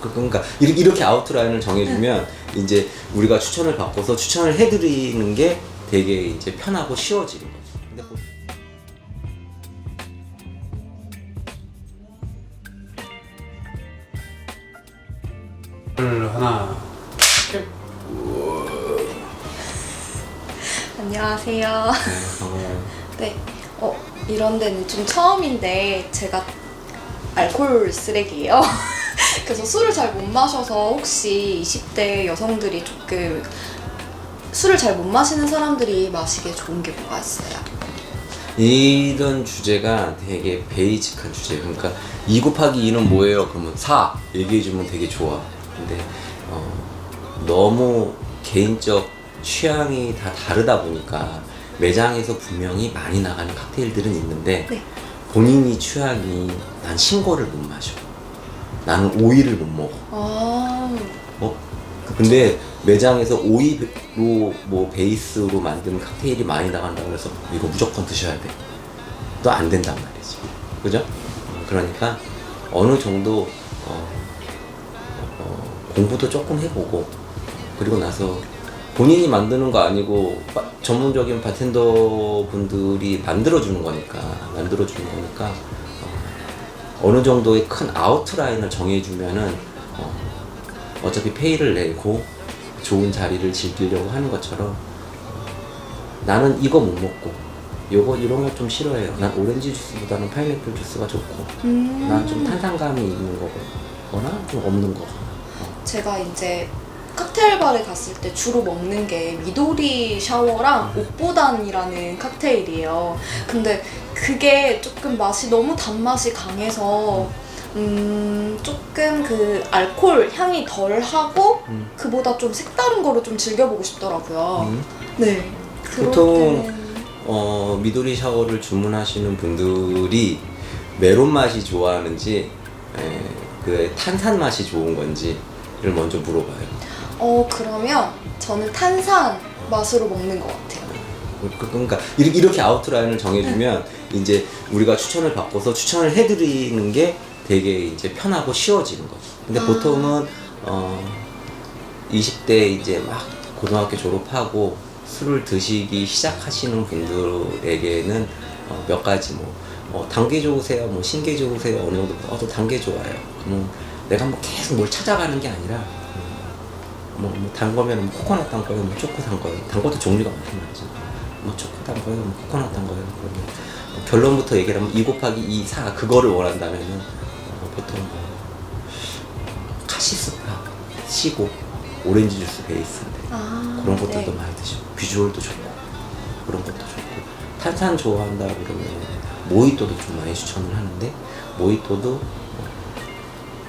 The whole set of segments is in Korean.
그- 그러니까 이렇게, 아웃라인을 정해주면 이제 우리가 추천을 받고서 추천을 해드리는 게 되게 이제 편하고 쉬워지는 거죠. 근데 뭐를 하나 안녕하세요. 네. 네. 어, 이런 데는 좀 처음인데 제가 알코올 쓰레기예요. 그래서 술을 잘 못 마셔서 혹시 20대 여성들이 조금 술을 잘 못 마시는 사람들이 마시기에 좋은 게 뭐가 있어요? 이런 주제가 되게 베이직한 주제예요. 그러니까 2 곱하기 2는 뭐예요? 그러면 4 얘기해주면 되게 좋아. 근데 어, 너무 개인적 취향이 다 다르다 보니까 매장에서 분명히 많이 나가는 칵테일들은 있는데 네. 본인이 취향이 난 신거를 못 마셔. 나는 오이를 못 먹어. 아, 어? 근데 매장에서 오이로 뭐 베이스로 만든 칵테일이 많이 나간다 그래서 이거 무조건 드셔야 돼. 또 안 된단 말이지. 그죠? 어, 그러니까 어느 정도 어, 어, 공부도 조금 해보고 그리고 나서 본인이 만드는 거 아니고 바- 전문적인 바텐더 분들이 만들어주는 거니까 만들어주는 거니까 어, 어느 정도의 큰 아웃라인을 정해주면은 어, 어차피 페이를 내고 좋은 자리를 즐기려고 하는 것처럼 나는 이거 못 먹고 요거 이런 거 좀 싫어해요. 난 오렌지 주스보다는 파인애플 주스가 좋고 음. 난 좀 탄산감이 있는 거거나 좀 없는 거. 제가 이제 칵테일 바를 갔을 때 주로 먹는 게 미도리 샤워랑 옥보단이라는 칵테일이에요. 근데 그게 조금 맛이 너무 단맛이 강해서 음 조금 그 알코올 향이 덜 하고 음. 그보다 좀 색다른 거를 좀 즐겨보고 싶더라고요. 음. 네. 그럴 보통 때는 어, 미도리 샤워를 주문하시는 분들이 메론 맛이 좋아하는지 에, 그 탄산 맛이 좋은 건지를 먼저 물어봐요. 어 그러면 저는 탄산 맛으로 먹는 것 같아요. 그- 그러니까 이렇게, 이렇게 아웃라인을 정해주면 이제 우리가 추천을 받고서 추천을 해드리는 게 되게 이제 편하고 쉬워지는 거죠. 근데 아. 보통은 어 20대 이제 막 고등학교 졸업하고 술을 드시기 시작하시는 분들에게는 어, 몇 가지 뭐 어, 단계 좋으세요, 뭐 신계 좋으세요, 어느 정도 어, 저 단계 좋아요. 그러면 내가 뭐 계속 뭘 찾아가는 게 아니라 뭐, 뭐, 단 거면 뭐 코코넛 단 거예요, 뭐 초코 단 거예요. 단 것도 종류가 많단 말이죠. 뭐 초코 단 거예요, 뭐 코코넛 단 거예요. 그러면 뭐 결론부터 얘기를 하면 2 곱하기 2, 4 그거를 원한다면은 어, 보통 뭐 카시스파, 시고, 오렌지 주스 베이스인데 아, 그런 것들도 네. 많이 드시고 비주얼도 좋고 그런 것도 좋고 탄산 좋아한다 그러면 모히또도 좀 많이 추천을 하는데 모히또도 어,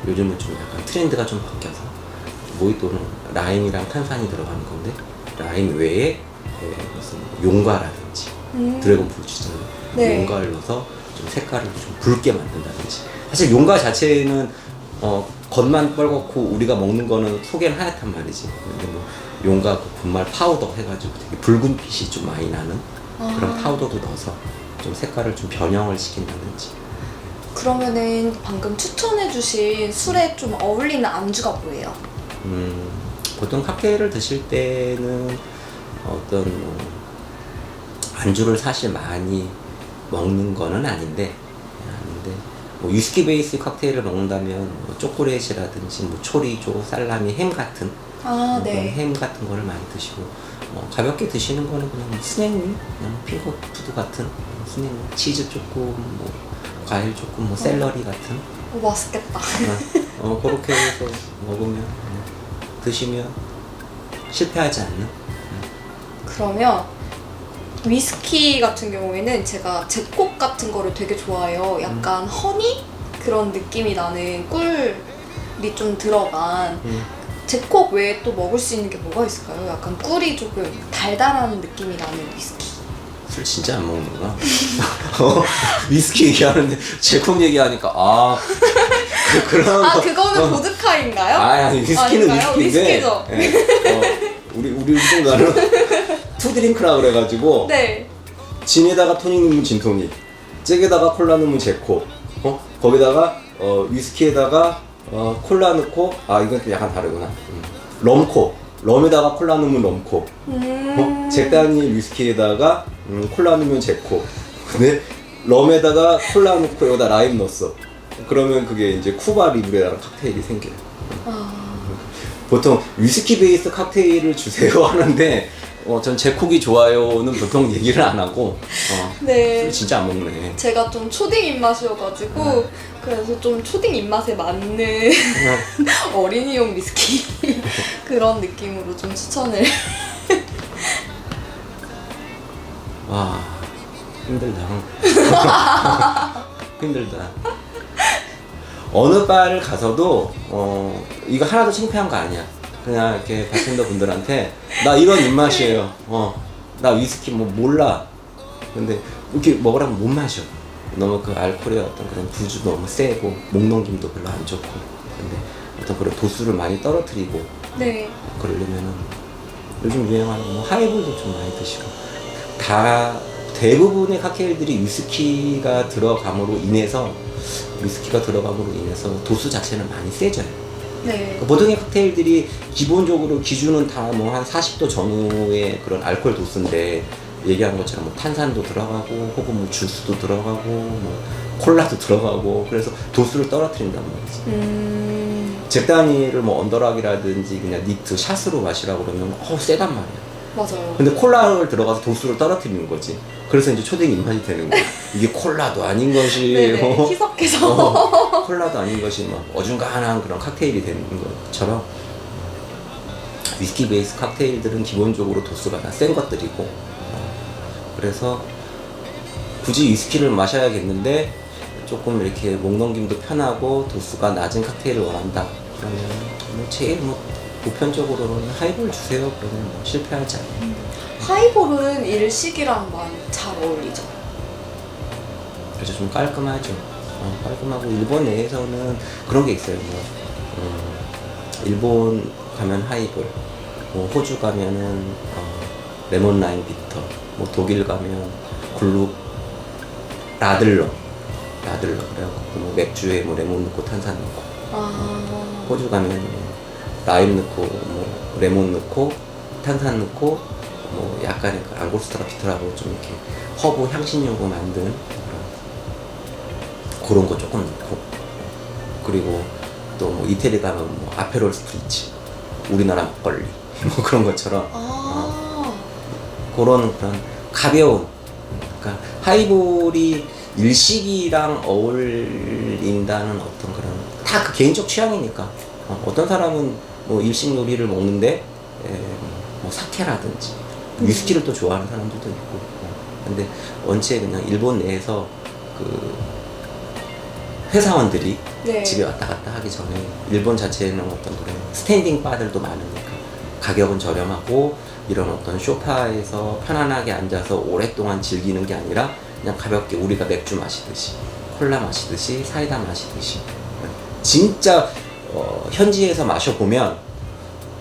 요즘은 좀 약간 트렌드가 좀 바뀌어서 모히또는 라임이랑 탄산이 들어가는 건데 라임 외에 에, 무슨 용과라든지 음. 드래곤 프루츠잖아요 네. 용과를 넣어서 좀 색깔을 좀 붉게 만든다든지 사실 용과 자체는 어, 겉만 빨갛고 우리가 먹는 거는 속에는 하얗단 말이지 근데 뭐 용과 그 분말 파우더 해가지고 되게 붉은 빛이 좀 많이 나는 그런 아. 파우더도 넣어서 좀 색깔을 좀 변형을 시킨다든지 그러면은 방금 추천해주신 술에 좀 어울리는 안주가 뭐예요? 음, 보통 칵테일을 드실 때는 어떤 뭐 안주를 사실 많이 먹는 거는 아닌데 아닌데 뭐 위스키 베이스 칵테일을 먹는다면 뭐 초콜릿이라든지 뭐 초리조, 살라미, 햄 같은 아, 뭐 네. 햄 같은 거를 많이 드시고 뭐 가볍게 드시는 거는 그냥 뭐 스낵류, 그냥 핑거푸드 같은 스낵 치즈 조금 뭐 과일 조금 뭐 샐러리 같은 오, 맛있겠다. 어, 그렇게 해서 먹으면 음, 드시면 실패하지 않는 그러면 위스키 같은 경우에는 제가 제콕 같은 거를 되게 좋아해요. 약간 허니 그런 느낌이 나는 꿀이 좀 들어간 음. 제콕 외에 또 먹을 수 있는 게 뭐가 있을까요? 약간 꿀이 조금 달달한 느낌이 나는 위스키. 술 진짜 안 먹는구나. 어, 위스키 얘기하는데 제품 얘기하니까 아 그, 그런 아 거- 그거는 어. 보드카인가요? 아니 아니 위스키는 아닌가요? 위스키인데 위스키죠. 예, 어, 우리 우리 우리나라는 투 드링크라 그래가지고 네. 진에다가 토닉 넣으면 진토닉, 잭에다가 콜라 넣으면 제코, 어 거기다가 어 위스키에다가 어, 콜라 넣고 아 이건 또 약간 다르구나. 음. 럼코 럼에다가 콜라 넣으면 럼코. 음. 어? 잭다니엘 위스키에다가 음, 콜라 넣으면 잭코. 근데 럼에다가 콜라 넣고 여기다 라임 넣었어. 그러면 그게 이제 쿠바 리브레라는 칵테일이 생겨요. 아, 보통 위스키 베이스 칵테일을 주세요 하는데 어, 전 제 콕이 좋아요는 보통 얘기를 안 하고 어, 네. 술 진짜 안 먹네. 제가 좀 초딩 입맛이어가지고 네. 그래서 좀 초딩 입맛에 맞는 어린이용 위스키 그런 느낌으로 좀 추천을 와 힘들다. 힘들다. 어느 바를 가서도 어 이거 하나도 창피한 거 아니야. 그냥 이렇게 바텐더 분들한테 나 이런 입맛이에요. 어 나 위스키 뭐 몰라. 근데 이렇게 먹으라면 못 마셔. 너무 그 알코올의 어떤 그런 부주 너무 세고 목 넘김도 별로 안 좋고. 근데 어떤 그런 도수를 많이 떨어뜨리고 네. 그러려면은 요즘 유행하는 뭐 하이볼도 좀 많이 드시고 다 대부분의 칵테일들이 위스키가 들어감으로 인해서 위스키가 들어감으로 인해서 도수 자체는 많이 세져요. 네. 그 보통의 칵테일들이 기본적으로 기준은 다 뭐 한 40도 전후의 그런 알코올 도수인데 얘기한 것처럼 뭐 탄산도 들어가고 혹은 뭐 주스도 들어가고 뭐 콜라도 들어가고 그래서 도수를 떨어뜨린단 말이지. 음, 잭다니엘을 뭐 언더락이라든지 그냥 니트 샷으로 마시라고 그러면 어 세단 말이야. 맞아요. 근데 콜라를 들어가서 도수를 떨어뜨리는 거지. 그래서 이제 초딩 입맛이 되는 거야. 이게 콜라도 아닌 것이 네네. 어, 희석해서. 어, 콜라도 아닌 것이 막 어중간한 그런 칵테일이 되는 것처럼 위스키 베이스 칵테일들은 기본적으로 도수가 다 센 것들이고 어, 그래서 굳이 위스키를 마셔야겠는데 조금 이렇게 목 넘김도 편하고 도수가 낮은 칵테일을 원한다 그러면 뭐 제일 뭐 보편적으로는 하이볼 주세요 그러면 뭐 실패하지 않아요 하이볼은 일식이랑 많이 잘 어울리죠. 그래서 좀 깔끔하죠. 어, 깔끔하고 일본 내에서는 그런 게 있어요. 뭐 음, 일본 가면 하이볼, 뭐 호주 가면은 어, 레몬 라임 비터, 뭐 독일 가면 글루 라들러, 라들러 그래갖고 뭐 맥주에 뭐 레몬 넣고 탄산 넣고 아, 호주 가면 뭐 라임 넣고 뭐 레몬 넣고 탄산 넣고 뭐 약간의 그 앙고스타라 비터라고. 좀 이렇게 허브 향신료로 만든 그런, 그런 거 조금 넣고. 그리고 또 뭐 이태리 가면 뭐 아페롤 스프리츠 우리나라 막걸리 뭐 그런 것처럼. 아, 그런 그런 가벼운 그러니까 하이볼이 일식이랑 어울린다는 어떤 그런 다 그 개인적 취향이니까. 어, 떤 사람은 뭐 일식 요리를 먹는데 에, 뭐 사케라든지 위스키를 또 좋아하는 사람들도 있고 어, 근데 원체 그냥 일본 내에서 그 회사원들이 네. 집에 왔다 갔다 하기 전에 일본 자체에는 어떤 그런 스탠딩 바들도 많으니까 가격은 저렴하고 이런 어떤 쇼파에서 편안하게 앉아서 오랫동안 즐기는 게 아니라 그냥 가볍게 우리가 맥주 마시듯이 콜라 마시듯이 사이다 마시듯이 진짜 어, 현지에서 마셔보면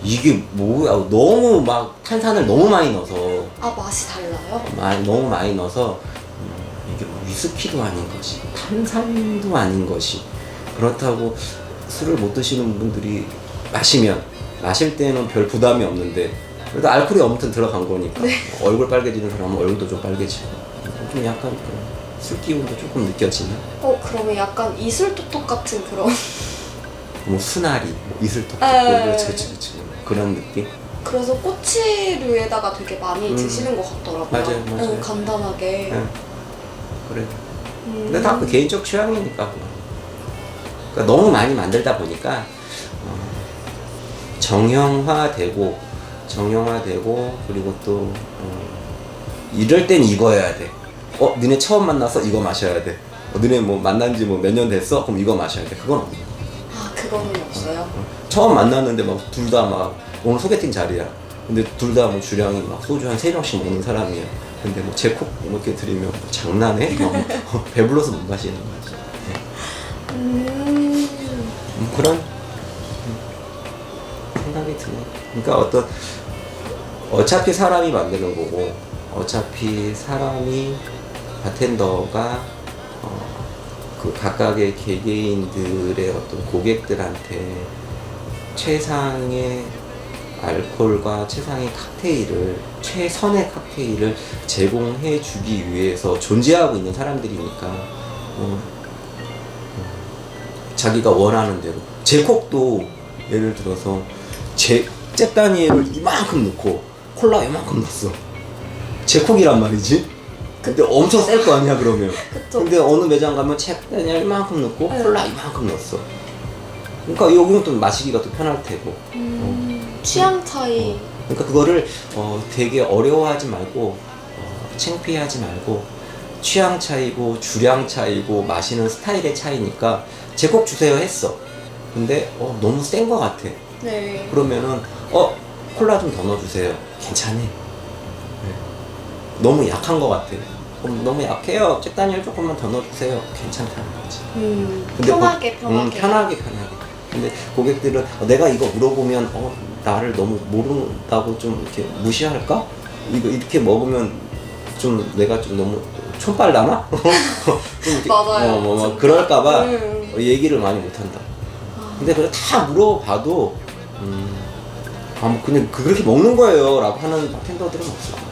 이게 뭐야? 너무 막 탄산을 너무 많이 넣어서 아 맛이 달라요? 많이, 너무 많이 넣어서 음, 이게 뭐 위스키도 아닌 것이 탄산도 아닌 것이 그렇다고 술을 못 드시는 분들이 마시면 마실 때는 별 부담이 없는데 그래도 알코올이 아무튼 들어간 거니까 얼굴 빨개지는 사람은 얼굴도 좀 빨개지고 좀 약간 그술 기운도 조금 느껴지는? 어 그러면 약간 이슬토톡 같은 그런 뭐 수나리 뭐 이슬톡 아, 그렇지 그렇지 그렇지 그런 느낌 그래서 꼬치류에다가 되게 많이 음. 드시는 것 같더라고요. 맞아요, 맞아요. 응, 간단하게. 응. 그래 음. 근데 다그 개인적 취향이니까 뭐. 그러니까 너무 많이 만들다 보니까 어, 정형화되고 정형화되고 그리고 또 어, 이럴 땐 이거여야 돼. 어, 너네 처음 만나서 이거 마셔야 돼. 어, 너네 뭐 만난 지 뭐 몇 년 됐어? 그럼 이거 마셔야 돼. 그건 없네. 아 그거는 없어요. 처음 만났는데 막 둘 다 막 오늘 소개팅 자리야. 근데 둘 다 뭐 주량이 막 소주 한 세 병씩 먹는 사람이야. 근데 뭐 제콕 이렇게 드리면 뭐 장난해? 막 뭐 배불러서 못 마시는 거지. 음. 음, 그런 음, 생각이 드네. 그러니까 어떤 어차피 사람이 만드는 거고 어차피 사람이 바텐더가 어, 그 각각의 개개인들의 어떤 고객들한테 최상의 알코올과 최상의 칵테일을 최선의 칵테일을 제공해 주기 위해서 존재하고 있는 사람들이니까 어, 어, 자기가 원하는 대로. 제콕도 예를 들어서 제 잭다니엘을 이만큼 넣고 콜라 이만큼 넣었어. 제콕이란 말이지 근데 엄청 셀 거 아니야 그러면 그쵸. 근데 어느 매장 가면 잭다니엘 이만큼 넣고 네. 콜라 이만큼 넣었어 그러니까 여기는 또 마시기가 더 편할 테고 음, 취향 차이. 그러니까 그거를 어, 되게 어려워하지 말고 어, 창피하지 말고 취향 차이고 주량 차이고 마시는 스타일의 차이니까 제곡 주세요 했어. 근데 어, 너무 센 거 같아. 네. 그러면은 어 콜라 좀 더 넣어주세요. 괜찮네. 네. 너무 약한 거 같아. 그럼 너무 약해요. 잭 다니엘 조금만 더 넣어주세요. 괜찮다는 거지. 음, 근데 편하게 고- 편하게. 음, 편하게 편하게. 근데 고객들은 어, 내가 이거 물어보면 어 나를 너무 모른다고 좀 이렇게 무시할까? 이거 이렇게 먹으면 좀 내가 좀 너무 촌빨 나나? 좀 이렇게, 맞아요. 어, 뭐, 뭐 진짜. 그럴까봐 음. 어, 얘기를 많이 못한다. 아, 근데 그걸 다 물어봐도 음, 아, 뭐 그냥 그렇게 먹는 거예요라고 하는 바텐더들은 없어.